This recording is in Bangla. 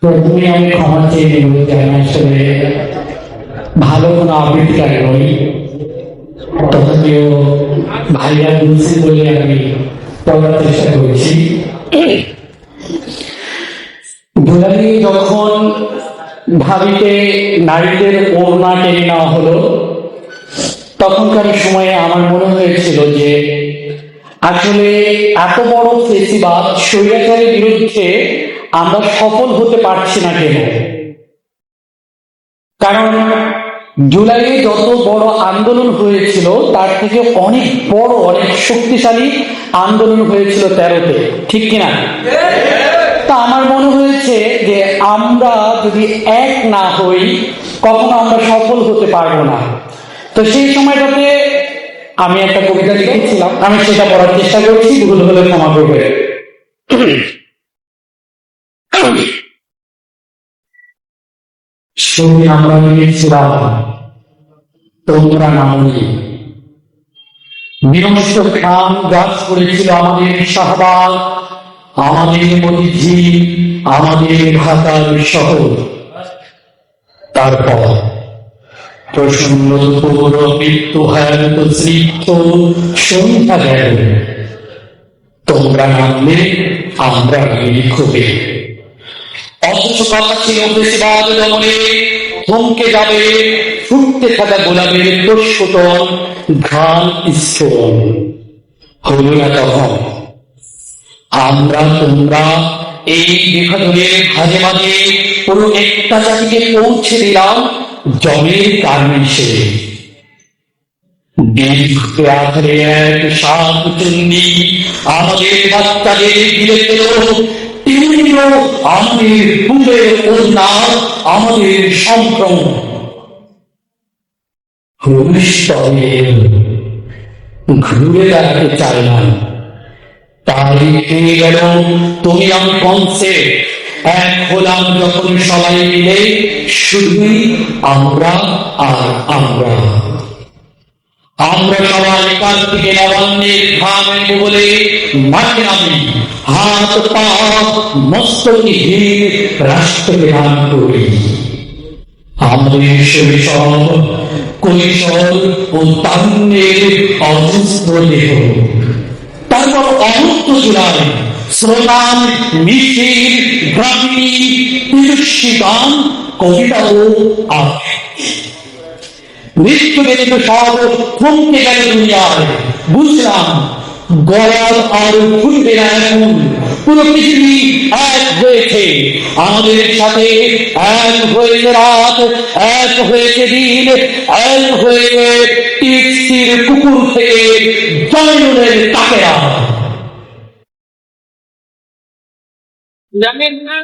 প্রথমে আমি ক্ষমা চেয়ে নেব আসলে ভালো কোনো আবৃত্তিকার নই তথাপিও বলে আমি চেষ্টা করেছি। দুলারি যখন ভাবিতে, নারীদের ওড়না টেনে নেওয়া হলো, তখনকার সময়ে আমার মনে হয়েছিল যে আসলে এত বড় ফেসিবাদ, স্বৈরাচারের বিরুদ্ধে আমরা সফল হতে পারছি না কেন? কারণ জুলাইয়ে যত বড় আন্দোলন হয়েছিল, তার থেকে অনেক বড়, অনেক শক্তিশালী আন্দোলন হয়েছিল তেরোতে। ঠিক কিনা? তা আমার মনে হয়েছে যে আমরা যদি এক না হই, কখনো আমরা সফল হতে পারব না। তো সেই সময়টাতে আমি একটা কবিতা লিখেছিলাম। আমি সেটা পড়ার চেষ্টা করছি, ভুল হলে ক্ষমা করবে ছবি আমরা নিয়েছিলাম তোমরা খান গাছ করেছিল আমাদের শাহবাগ আমাদের মতিঝি আমাদের ঢাকার শহর। তারপর প্রসন্ন দুপুর মৃত্যু হায়াত স্নিগ্ধ সন্ধ্যা তোমরা নামলে, আমরা লিখবে অথচ থমকে যাবে, ফুটতে থাকা গোলাপের প্রস্ফুটন ঘ্রাণ স্ফোরণ আমরা তোমরা এই বিভাজনের মাঝে একটা জাতিকে পৌঁছে দিলাম জমের আমাদের বাচ্চাদের গিলে তিনিও আমাদের ওড়না আমাদের ভবিষ্যতে ঘুরে দাঁড়াতে না। তুমি আমি কনসে এক হলাম যখন সবাই মিলে, শুধুই আমরা আর আমরা। আমরা সবাই কার্তিকে নবান্নের ঘাম নেব বলে মাঠে নামি হাত পা মস্তকহীন রাষ্ট্রকে দান করি। আমাদের শৈশব কৈশোর ও তারুণ্যের অসুস্থ দেহ, তারপর নৃত্য বেরিত সব থমকে গেল দুনিয়ায় বুঝলাম গরম আর ফুটবে না এখন। পুরো পৃথিবী এক হয়েছে। আমাদের সাথে এক হয়েছে রাত এক হয়েছে দিন এক হয়েছে টিক্সির কুকুর থেকে জয়নুলের তাকেরা। জানেন না?